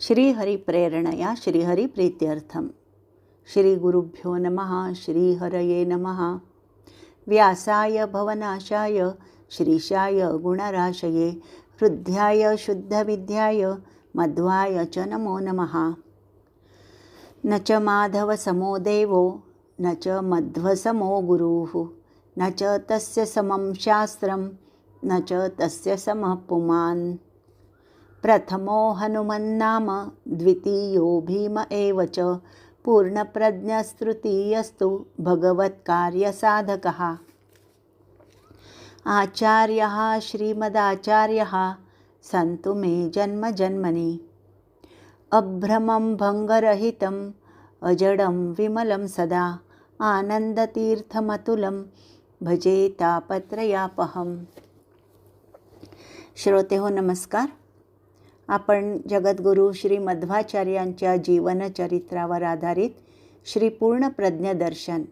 श्रीहरिप्रेरणया श्रीहरिप्रीत्यर्थं श्रीगुरुभ्यो नमः श्रीहरये नमः। व्यासाय भवनाशाय श्रीशाय गुणराशये हृद्याय शुद्धविद्याय मध्वाय च नमो नमः। न च माधवसमो देवो न च मध्वसमो गुरुः। न च तस्य समं शास्त्रं न च तस्य समः पुमान्। प्रथमो हनुमन्नाम द्वितीयो भीम एव च। पूर्णप्रज्ञस्तृतीयस्तु भगवत्कार्यसाधकः। आचार्यः श्रीमदाचार्यः सन्तु मे जन्मजन्मनि अभ्रमं भङ्गरहितम् अजडं विमलं सदा। आनन्दतीर्थमतुलं भजे तापत्रयापहम्। श्रोते हो नमस्कार। आपण जगद्गुरू श्री मध्वाचार्यांच्या जीवनचरित्रावर आधारित श्री पूर्ण प्रज्ञदर्शन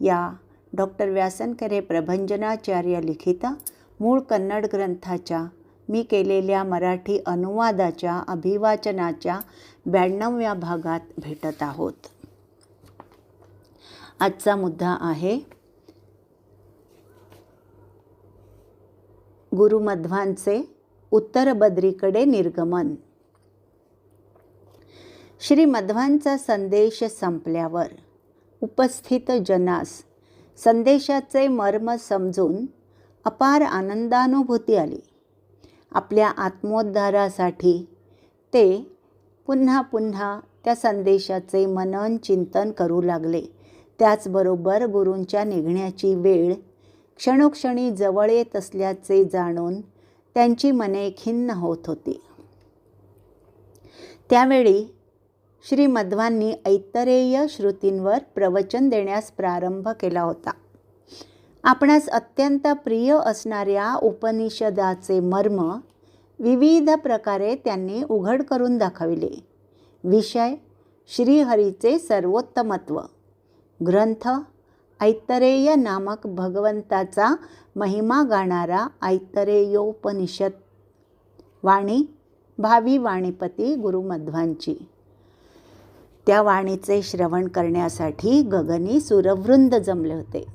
या डॉक्टर व्यासनकरे प्रभंजनाचार्य लिखित मूळ कन्नड ग्रंथाच्या मी केलेल्या मराठी अनुवादाच्या अभिवाचनाच्या ब्याण्णव्या भागात भेटत आहोत. आजचा मुद्दा आहे गुरुमध्वांचे उत्तर बद्रीकडे निर्गमन. श्री मध्वांचा संदेश संपल्यावर उपस्थित जनास संदेशाचे मर्म समजून अपार आनंदानुभूती आली. आपल्या आत्मोद्धारासाठी ते पुन्हा पुन्हा त्या संदेशाचे मनन चिंतन करू लागले. त्याचबरोबर गुरूंच्या निघण्याची वेळ क्षणोक्षणी जवळ येत असल्याचे जाणून त्यांची मने खिन्न होत होती. त्यावेळी श्री मध्वांनी ऐतरेय श्रुतींवर प्रवचन देण्यास प्रारंभ केला होता. आपणास अत्यंत प्रिय असणाऱ्या उपनिषदाचे मर्म विविध प्रकारे त्यांनी उघड करून दाखविले. विषय श्रीहरीचे सर्वोत्तमत्व. ग्रंथ ऐतरेय नामक भगवंताचा महिमा गाणारा ऐतरेयोपनिषद. वाणी भावी वाणीपती गुरुमध्वांची त्या वाणीचे श्रवण करण्यासाठी गगनी सुरवृंद जमले होते.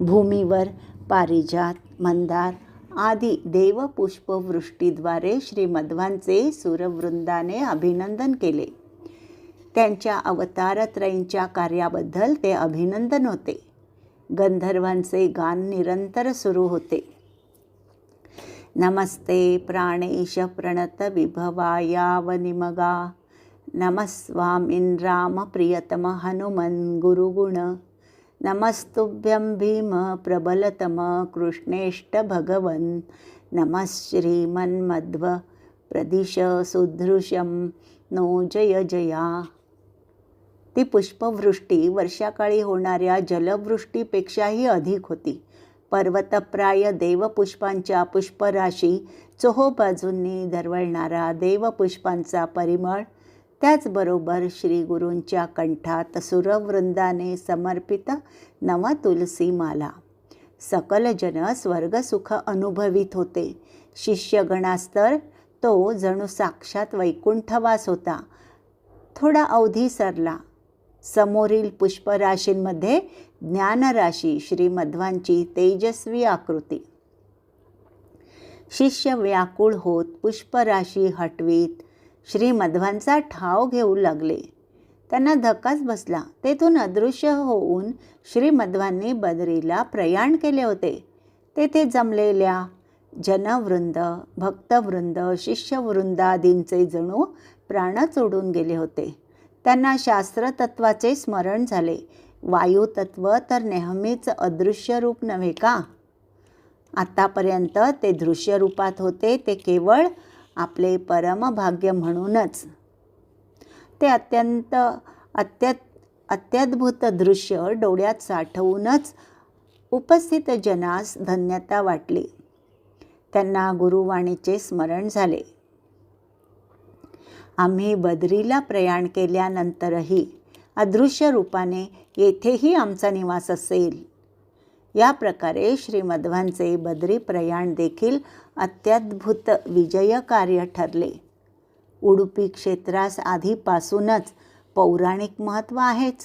भूमीवर पारिजात मंदार आदी देवपुष्पवृष्टीद्वारे श्रीमध्वांचे सुरवृंदाने अभिनंदन केले. त्यांच्या अवतारत्रयींच्या कार्याबद्दल ते अभिनंदन होते. गंधर्वांचे गान निरंतर सुरू होते. नमस्ते प्राणेश प्रणत विभवायावनिमगा नमस्वामिन् प्रियतम हनुमन् गुरुगुण. नमस्तुभ्यं भीम प्रबलतम कृष्णेष्ट भगवन्. नमः प्रदिश सुदृशं नो जय जया. ती पुष्पवृष्टी वर्षाकाळी होणाऱ्या जलवृष्टीपेक्षाही अधिक होती. पर्वतप्राय देवपुष्पांच्या पुष्पराशी चोहोबाजूंनी दरवळणारा देवपुष्पांचा परिमळ त्याचबरोबर श्रीगुरूंच्या कंठात सुरवृंदाने समर्पित नवा तुलसीमाला माला. स्वर्गसुख अनुभवित होते. शिष्यगणास्तर तो जणू साक्षात वैकुंठवास होता. थोडा अवधी सरला. समोरील पुष्पराशींमध्ये ज्ञानराशी श्रीमध्वांची तेजस्वी आकृती. शिष्य व्याकुळ होत पुष्पराशी हटवीत श्रीमध्वांचा ठाव घेऊ लागले. त्यांना धक्काच बसला. तेथून अदृश्य होऊन श्रीमध्वांनी बदरीला प्रयाण केले होते. तेथे जमलेल्या जनवृंद भक्तवृंद शिष्यवृंदादींचे जणू प्राणच उडून गेले होते. त्यांना शास्त्रतत्वाचे स्मरण झाले. वायुतत्व तर नेहमीच अदृश्य रूप नव्हे का? आतापर्यंत ते दृश्य रूपात होते ते केवळ आपले परमभाग्य म्हणूनच. ते अत्यंत अत्य अत्यद्भुत दृश्य डोळ्यात साठवूनच उपस्थित जनास धन्यता वाटली. त्यांना गुरुवाणीचे स्मरण झाले. आम्ही बदरीला प्रयाण केल्यानंतरही अदृश्य रूपाने येथेही आमचा निवास असेल. या प्रकारे श्रीमध्वांचे बद्री प्रयाण देखील अत्याद्भुत विजय कार्य ठरले. उडुपी क्षेत्रास आधीपासूनच पौराणिक महत्त्व आहेच.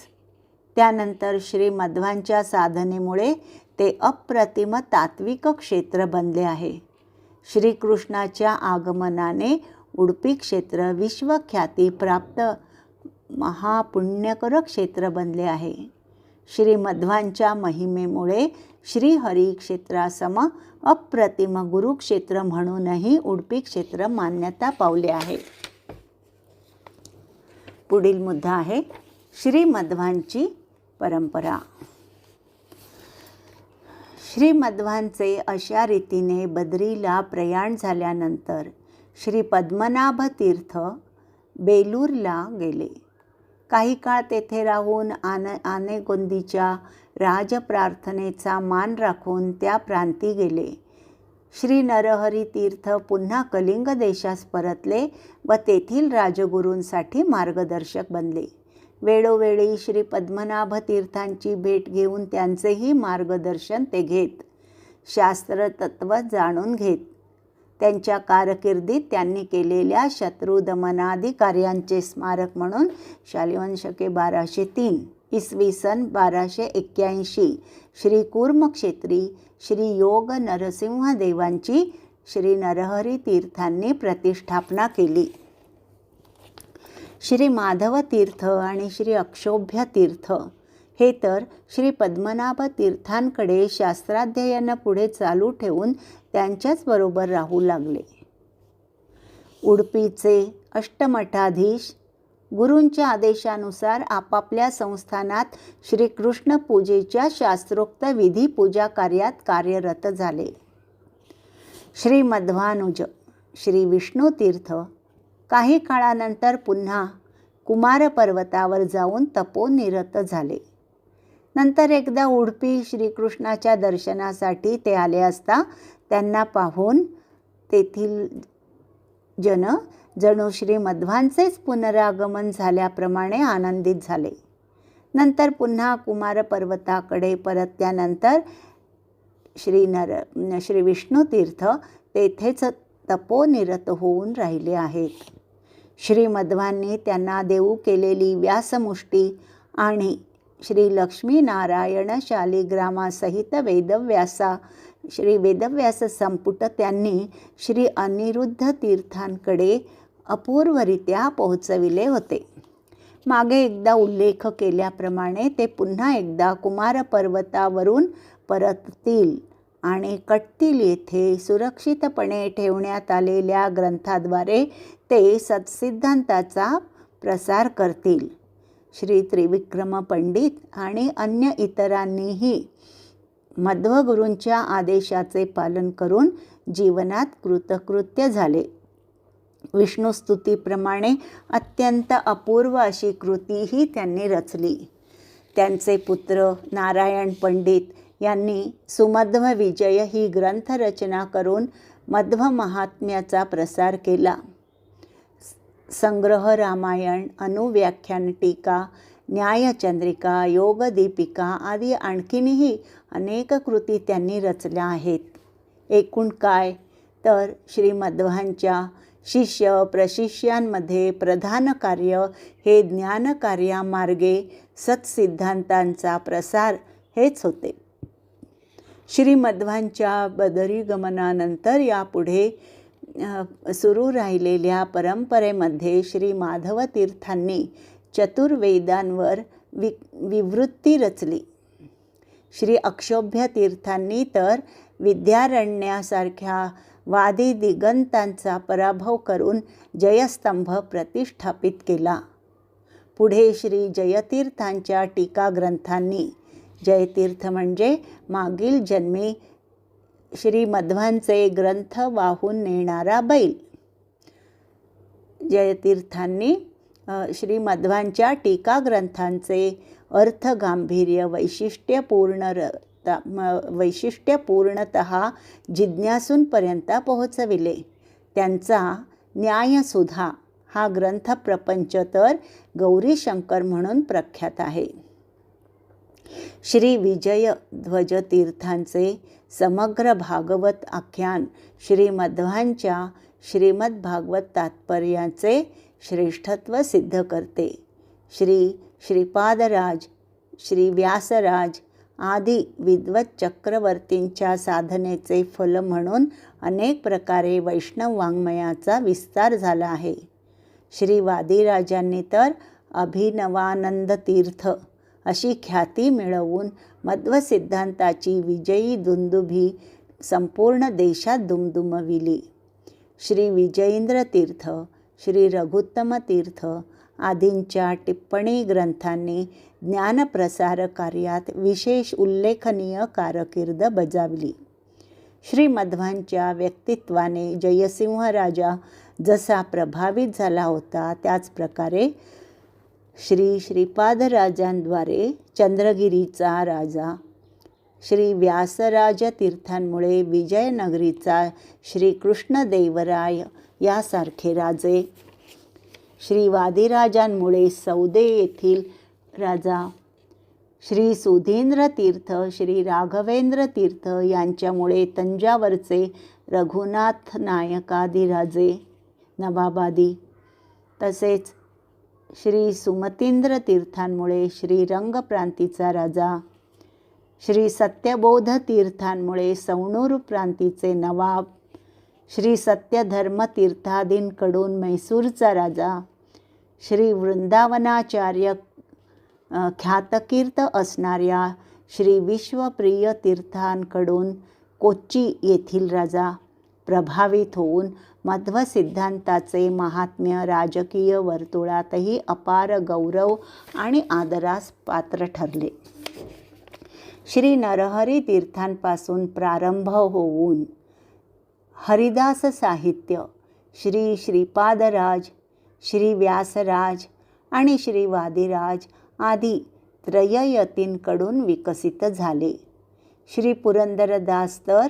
त्यानंतर श्रीमध्वांच्या साधनेमुळे ते अप्रतिम तात्विक क्षेत्र बनले आहे. श्रीकृष्णाच्या आगमनाने उडपी क्षेत्र विश्वख्याती प्राप्त महापुण्यकर क्षेत्र बनले आहे. श्री मध्वांच्या महिमेमुळे श्रीहरी क्षेत्रासम अप्रतिम गुरुक्षेत्र म्हणूनही उडपी क्षेत्र मान्यता पावले आहे. पुढील मुद्दा आहे श्री मध्वांची परंपरा. श्री मध्वांचे अशा रीतीने बद्रीला प्रयाण झाल्यानंतर श्री पद्मनाभ तीर्थ बेलूरला गेले. काही काळ तेथे राहून आन आनेगोंदीच्या राजप्रार्थनेचा मान राखून त्या प्रांती गेले. श्री नरहरी तीर्थ पुन्हा कलिंग देशास परतले व तेथील राजगुरूंसाठी मार्गदर्शक बनले. वेळोवेळी श्री पद्मनाभ तीर्थांची भेट घेऊन त्यांचेही मार्गदर्शन ते घेत. शास्त्र तत्त्व जाणून घेत. त्यांच्या कारकिर्दीत त्यांनी केलेल्या शत्रुदमनादी कार्यांचे स्मारक म्हणून शालिवंशके बाराशे तीन इसवी सन बाराशे एक्क्याऐंशी श्री कूर्मक्षेत्री श्री योग नरसिंह देवांची श्री नरहरी तीर्थांनी प्रतिष्ठापना केली. श्री माधव तीर्थ आणि श्री अक्षोभ्य तीर्थ हे तर श्री पद्मनाभ तीर्थांकडे शास्त्राध्ययनं पुढे चालू ठेवून त्यांच्याच बरोबर राहू लागले. उडपीचे अष्टमठाधीश गुरूंच्या आदेशानुसार आपापल्या संस्थानात श्रीकृष्ण पूजेच्या शास्त्रोक्त विधी पूजा कार्यात कार्यरत झाले. श्री मध्वानुज श्री विष्णुतीर्थ काही काळानंतर पुन्हा कुमार पर्वतावर जाऊन तपोनिरत झाले. नंतर एकदा उडपी श्रीकृष्णाच्या दर्शनासाठी ते आले असता त्यांना पाहून तेथील जन जणू श्री मध्वांचेच पुनरागमन झाल्याप्रमाणे आनंदित झाले. नंतर पुन्हा कुमार पर्वताकडे परतल्यानंतर श्री नर श्री विष्णू तीर्थ तेथेच तपोनिरत होऊन राहिले आहेत. श्री मध्वांनी त्यांना देऊ केलेली व्यासमुष्टी आणि श्री लक्ष्मीनारायण शालिग्रामासहित वेदव्यासा श्री वेदव्यास संपुट त्यांनी श्री अनिरुद्ध तीर्थांकडे अपूर्वरित्या पोहोचविले होते मागे एकदा उल्लेख केल्याप्रमाणे ते पुन्हा एकदा कुमार पर्वतावरून परततील आणि कटतील येथे सुरक्षितपणे ठेवण्यात आलेल्या ग्रंथाद्वारे ते सत्सिद्धांताचा प्रसार करतील श्री त्रिविक्रम पंडित आणि अन्य इतरांनीही मध्वगुरूंच्या आदेशाचे पालन करून जीवनात कृतकृत्य झाले. विष्णुस्तुतीप्रमाणे अत्यंत अपूर्व अशी कृतीही त्यांनी रचली. त्यांचे पुत्र नारायण पंडित यांनी सुमध्व विजय ही ग्रंथरचना करून मध्व महात्म्याचा प्रसार केला. संग्रह रामायण अनुव्याख्यान टीका न्यायचंद्रिका योगदीपिका आदी आणखीनही अनेक कृती त्यांनी रचल्या आहेत. एकूण काय? तर श्रीमध्वांच्या शिष्य प्रशिष्यांमध्ये प्रधान कार्य हे ज्ञानकार्यामार्गे सत्सिद्धांतांचा प्रसार हेच होते. श्रीमध्वांच्या बदरीगमनानंतर यापुढे सुरू राहिलेल्या परंपरेमध्ये श्री माधव तीर्थांनी चतुर्वेदांवर वि विवृत्ती रचली. श्री अक्षोभ्य तीर्थांनी तर विद्यारण्यासारख्या वादी दिगंतांचा पराभव करून जयस्तंभ प्रतिष्ठापित केला. पुढे श्री जयतीर्थांच्या टीका ग्रंथांनी जयतीर्थ म्हणजे मागील जन्मी श्री मध्वांचे ग्रंथ वाहून नेणारा बैल. जयतीर्थांनी श्री मध्वांच्या टीका ग्रंथांचे अर्थ गांभीर्य वैशिष्ट्यपूर्ण वैशिष्ट्यपूर्णत जिज्ञासूंपर्यंत पोहोचविले. त्यांचा न्यायसुधा हा ग्रंथ प्रपंच तर गौरीशंकर म्हणून प्रख्यात आहे. श्री विजय ध्वजतीर्थांचे समग्र भागवत आख्यान श्रीमध्वांच्या श्रीमद्भागवत तात्पर्याचे श्रेष्ठत्व सिद्ध करते. श्री श्रीपादराज श्री व्यासराज आदी विद्वत चक्रवर्तींच्या साधनेचे फल म्हणून अनेक प्रकारे वैष्णव वाङ्मयाचा विस्तार झाला आहे. श्री वादिराजांनी तर अभिनवानंद तीर्थ अशी ख्याती मिळवून मध्व सिद्धांताची विजयी दुंदुभी संपूर्ण देशात दुमदुमविली. श्री विजयेंद्र तीर्थ श्री रघुत्तम तीर्थ आदींच्या टिप्पणी ग्रंथांनी ज्ञानप्रसार कार्यात विशेष उल्लेखनीय कारकीर्द बजावली. श्रीमध्वांच्या व्यक्तित्वाने जयसिंह राजा जसा प्रभावित झाला होता त्याचप्रकारे श्री श्रीपादराजांद्वारे चंद्रगिरीचा राजा श्री व्यासराज तीर्थांमुळे विजयनगरीचा श्रीकृष्णदेवराय यासारखे राजे श्री वादिराजांमुळे सौदे येथील राजा श्री सुधींद्र तीर्थ श्री राघवेंद्र तीर्थ यांच्यामुळे तंजावरचे रघुनाथ नायकादी राजे नवाबादी. तसेच श्री सुमतींद्र तीर्थांमुळे श्री रंगप्रांतीचा राजा श्री सत्यबोध तीर्थांमुळे सवणूर प्रांतीचे नवाब श्री सत्यधर्म तीर्थादींकडून म्हैसूरचा राजा श्री वृंदावनाचार्य ख्यातकीर्त असणाऱ्या श्री विश्वप्रिय तीर्थांकडून कोच्ची येथील राजा प्रभावित होऊन मध्व सिद्धांताचे महात्म्य राजकीय वर्तुळातही अपार गौरव आणि आदरास पात्र ठरले. श्री नरहरी तीर्थांपासून प्रारंभ होऊन हरिदास साहित्य श्री श्रीपादराज श्री व्यासराज आणि श्री वादिराज आदी त्रययतींकडून विकसित झाले. श्री पुरंदरदास तर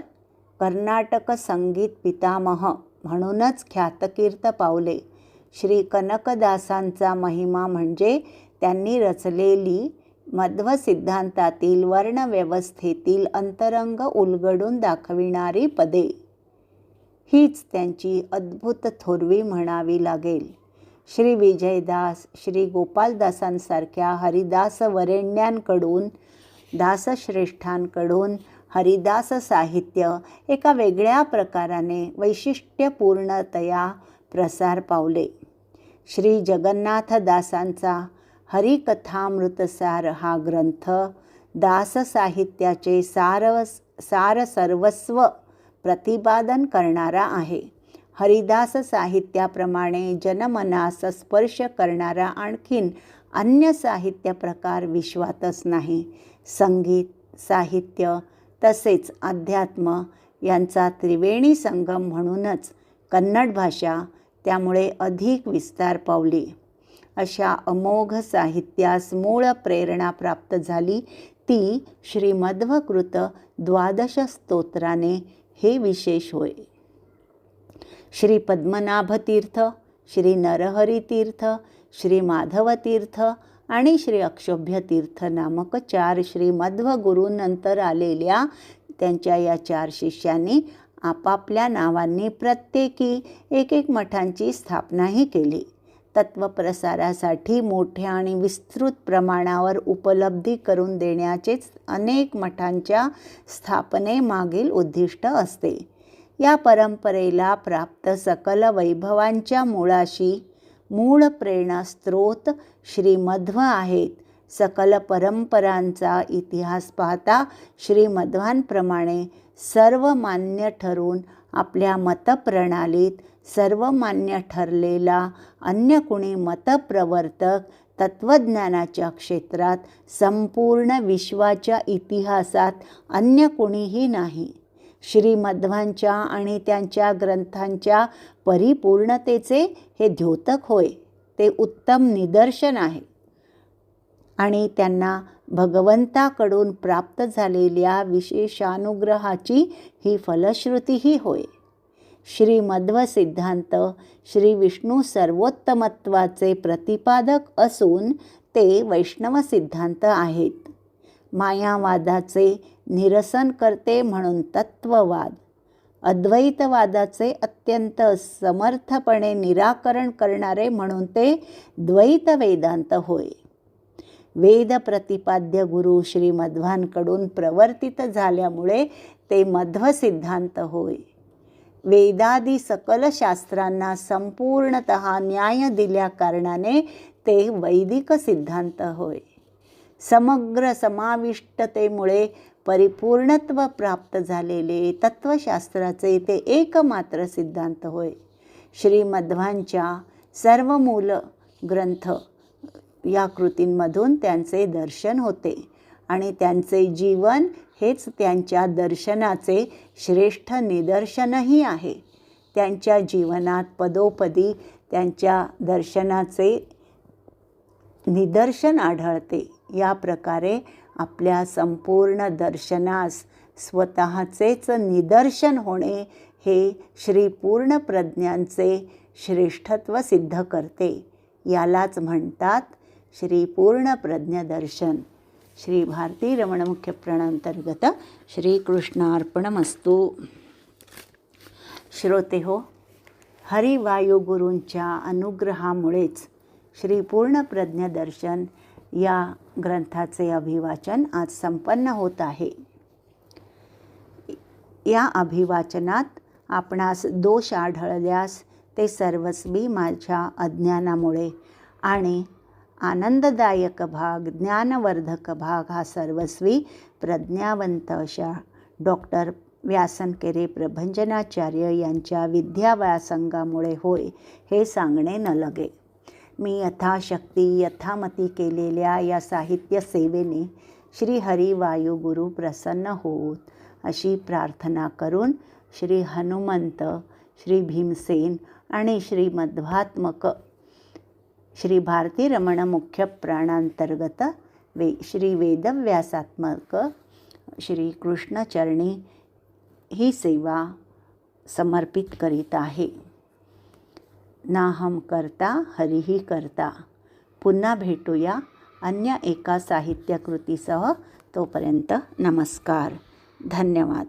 कर्नाटक संगीत पितामह म्हणूनच ख्यातकीर्त पावले. श्री कनकदासांचा महिमा म्हणजे त्यांनी रचलेली मध्व सिद्धांतातील वर्णव्यवस्थेतील अंतरंग उलगडून दाखविणारी पदे. हीच त्यांची अद्भुत थोरवी म्हणावी लागेल. श्री विजयदास श्री गोपालदासांसारख्या हरिदास वरेण्यांकडून दासश्रेष्ठांकडून हरिदास साहित्य एका वेगळ्या प्रकाराने वैशिष्ट्यपूर्णतया प्रसार पावले. श्री जगन्नाथदासांचा हरिकथामृतसार हा ग्रंथ दास साहित्याचे सार सार सर्वस्व प्रतिपादन करणारा आहे. हरिदास साहित्याप्रमाणे जनमनास स्पर्श करणारा आणखीन अन्य साहित्य प्रकार विश्वातच नाही. संगीत साहित्य तसेच अध्यात्म यांचा त्रिवेणी संगम म्हणूनच कन्नड भाषा त्यामुळे अधिक विस्तार पावली. अशा अमोघ साहित्यास मूळ प्रेरणा प्राप्त झाली ती श्रीमध्वकृत द्वादश स्तोत्राने हे विशेष होय. श्री पद्मनाभतीर्थ श्री नरहरितीर्थ श्री माधवतीर्थ आणि श्री अक्षोभ्य तीर्थ नामक चार श्री मध्वगुरूनंतर आलेल्या त्यांच्या या चार शिष्यांनी आपापल्या नावांनी प्रत्येकी एक एक मठांची स्थापनाही केली. तत्वप्रसारासाठी मोठ्या आणि विस्तृत प्रमाणावर उपलब्धी करून देण्याचेच अनेक मठांच्या स्थापनेमागील उद्दिष्ट असते. या परंपरेला प्राप्त सकल वैभवांच्या मुळाशी मूळ प्रेरणास्त्रोत श्रीमध्व आहेत. सकल परंपरांचा इतिहास पाहता श्रीमध्वांप्रमाणे सर्व मान्य ठरून आपल्या मतप्रणालीत सर्वमान्य ठरलेला अन्य कुणी मतप्रवर्तक तत्त्वज्ञानाच्या क्षेत्रात संपूर्ण विश्वाच्या इतिहासात अन्य कुणीही नाही. श्रीमध्वांच्या आणि त्यांच्या ग्रंथांच्या परिपूर्णतेचे हे द्योतक होय ते उत्तम निदर्शन आहे. आणि त्यांना भगवंताकडून प्राप्त झालेल्या विशेषानुग्रहाची ही फलश्रुतीही होय. श्रीमध्व सिद्धांत श्री विष्णू सर्वोत्तमत्वाचे प्रतिपादक असून ते वैष्णव सिद्धांत आहेत. मायावादाचे निरसन करते म्हणून तत्ववाद. अद्वैतवादाचे अत्यंत समर्थपणे निराकरण करणारे म्हणून ते द्वैत वेदांत होय. वेद प्रतिपाद्य गुरु श्री मध्वांकडून प्रवर्तित झाल्यामुळे ते मध्व सिद्धांत होय. वेदादी सकल शास्त्रांना संपूर्णत न्याय दिल्या कारणाने ते वैदिक सिद्धांत होय. समग्र समाविष्टतेमुळे परिपूर्णत्व प्राप्त झालेले तत्वशास्त्राचे ते एकमात्र सिद्धांत होय. श्रीमध्वांच्या सर्व मूल ग्रंथ या कृतींमधून त्यांचे दर्शन होते आणि त्यांचे जीवन हेच त्यांच्या दर्शनाचे श्रेष्ठ निदर्शनही आहे. त्यांच्या जीवनात पदोपदी त्यांच्या दर्शनाचे निदर्शन आढळते. या प्रकारे आपल्या संपूर्ण दर्शनास स्वतःचेच निदर्शन होणे हे श्री पूर्ण प्रज्ञांचे श्रेष्ठत्व सिद्ध करते. यालाच म्हणतात श्री पूर्ण प्रज्ञदर्शन श्री भारती रमण मुख्य प्राणांतर्गत श्रीकृष्णार्पणमस्तू श्रोते हो हरिवायुगुरूंच्या अनुग्रहामुळेच श्री पूर्ण प्रज्ञदर्शन या ग्रंथाचे अभिवाचन आज संपन्न होत आहे. या अभिवाचनात आपणास दोष आढळल्यास ते सर्वस्वी माझ्या अज्ञानामुळे आणि आनंददायक भाग ज्ञानवर्धक भाग हा सर्वस्वी प्रज्ञावंत अशा डॉक्टर व्यासनकेरे प्रभंजनाचार्य यांच्या विद्याव्यासंगामुळे होय हे सांगणे न लगे. मी यथाशक्ती यथामती केलेल्या या साहित्य सेवेने श्री हरिवायू गुरु प्रसन्न होत अशी प्रार्थना करून श्री हनुमंत श्री भीमसेन आणि श्री मध्वात्मक श्री भारती रमण मुख्य प्राणांतर्गत वे श्री वेदव्यासात्मक श्री कृष्णचरणी ही सेवा समर्पित करीत आहे. नाहम करता हरिही करता. पुन्हा भेटूया अन्य एका साहित्यकृतीसह. तोपर्यंत नमस्कार. धन्यवाद.